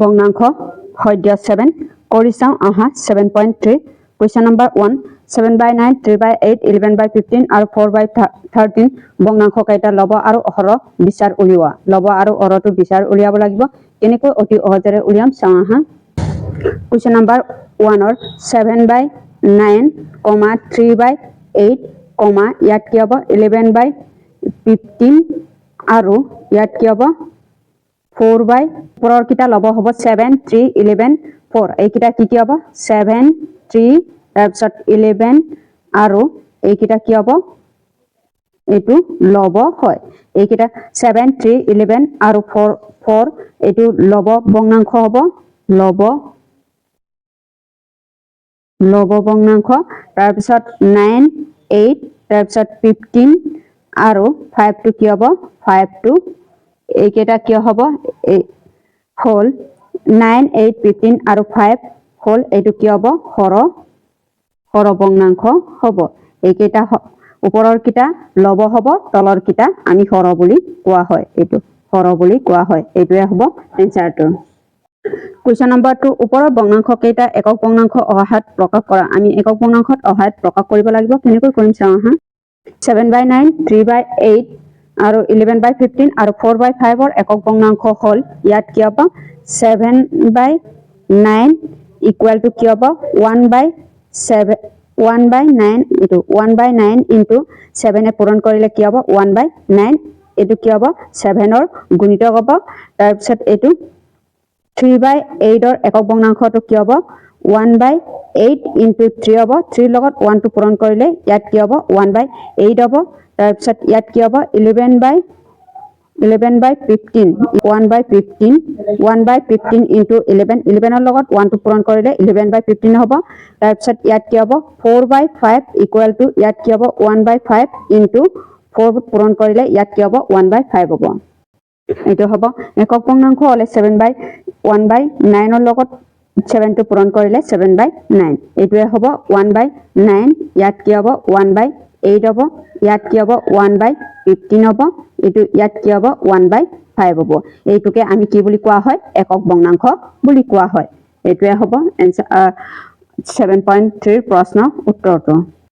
ভগ্নাংশ সদ্য ছেভেন কৰি চাওঁ, আহা seven point three question number one seven by nine three by eight eleven by fifteen আৰু ফ'ৰ বাই থাৰ্টিন ভগ্নাংশ কেইটা ল'ব আৰু অহৰহ বিচাৰ উলিওৱা। ল'ব আৰু অহৰটো বিচাৰ উলিয়াব লাগিব। কেনেকৈ অতি সহজেৰে উলিয়াম? চাওঁ, আহা। কুৱেশ্যন নম্বৰ ওৱানৰ seven by nine comma three by eight comma, ইয়াত কি হ'ব? ইলেভেন বাই ফিফটিন আৰু ইয়াত কি হ'ব? ফ'ৰ বাই ওপৰৰ কেইটা ল'ব হ'ব ছেভেন থ্ৰী ইলেভেন ফ'ৰ। এইকেইটা কি কি হ'ব? ছেভেন থ্ৰী তাৰপিছত ইলেভেন আৰু এইকেইটা কি হ'ব? এইটো ল'ব হয়। এইকেইটা ছেভেন থ্ৰী ইলেভেন আৰু ফ'ৰ ফ'ৰ এইটো ল'ব ভগ্নাংশ হ'ব। ল'ব ল'ব ভগ্নাংশ। তাৰপিছত নাইন এইট তাৰপিছত ফিফটিন আৰু ফাইভটো কি হ'ব? ফাইভটো এইকেইটা কিয় হ'ব? এই হ'ল নাইন এইট ফিফটিন আৰু ফাইভ হ'ল এইটো কি হ'ব? সৰ সৰ ভগ্নাংশ হ'ব। এইকেইটা হ- ওপৰৰ কেইটা ল'ব হ'ব, তলৰ কেইটা আমি সৰ বুলি কোৱা হয়। এইটো সৰ বুলি কোৱা হয়। এইটোৱে হ'ব এনচাৰটো কুৱেশ্যন নম্বৰ টু ওপৰৰ ভগ্নাংশ কেইটা একক ভগ্নাংশ অহাত প্ৰকাশ কৰা। আমি একক ভগ্নাংশত অহাত প্ৰকাশ কৰিব লাগিব। কেনেকৈ কৰিম চাওঁ আহা। Seven by nine three by eight আৰু ইলেভেন বাই ফিফটিন আৰু ফ'ৰ বাই ফাইভৰ একক ভগ্নাংশ হ'ল ইয়াত কি হ'ব seven by nine equal to কি হ'ব one by seven one by nine এইটো ওৱান বাই নাইন ইনটু ছেভেনে পূৰণ কৰিলে কি হ'ব ওৱান বাই নাইন এইটো কি হ'ব ছেভেনৰ গুণিতক হ'ব। তাৰপিছত এইটো থ্ৰী বাই এইটৰ একক ভগ্নাংশটো কি হ'ব one by eight into three হ'ব। থ্ৰীৰ লগত ওৱানটো পূৰণ কৰিলে ইয়াত কি হ'ব ওৱান বাই এইট হ'ব। তাৰপিছত ইয়াত কি হ'ব? Eleven by eleven by fifteen one by fifteen one by fifteen into eleven ইলেভেনৰ লগত ওৱানটো পূৰণ কৰিলে ইলেভেন বাই ফিফটিন হ'ব। তাৰপিছত ইয়াত কি হ'ব? Four by five equal to ইয়াত কি হ'ব? One by five into four পূৰণ কৰিলে ইয়াত কি হ'ব? ওৱান বাই ফাইভ হ'ব। এইটো হ'ব। একক ভগ্নাংশ হ'লে ছেভেন বাই ওৱান বাই নাইনৰ লগত ছেভেনটো পূৰণ কৰিলে ছেভেন বাই নাইন এইটোৱে হ'ব। ওৱান বাই নাইন ইয়াত কি হ'ব? ওৱান বাই এইট হ'ব ইয়াত কি হ'ব ওৱান বাই ফিফটিন হ'ব এইটো ইয়াত কি হ'ব ওৱান বাই ফাইভ হ'ব এইটোকে আমি কি বুলি কোৱা হয়? একক ভগ্নাংশ বুলি কোৱা হয়। এইটোৱে হ'ব এনচাৰ ছেভেন পইণ্ট থ্ৰীৰ প্ৰশ্নৰ উত্তৰটো।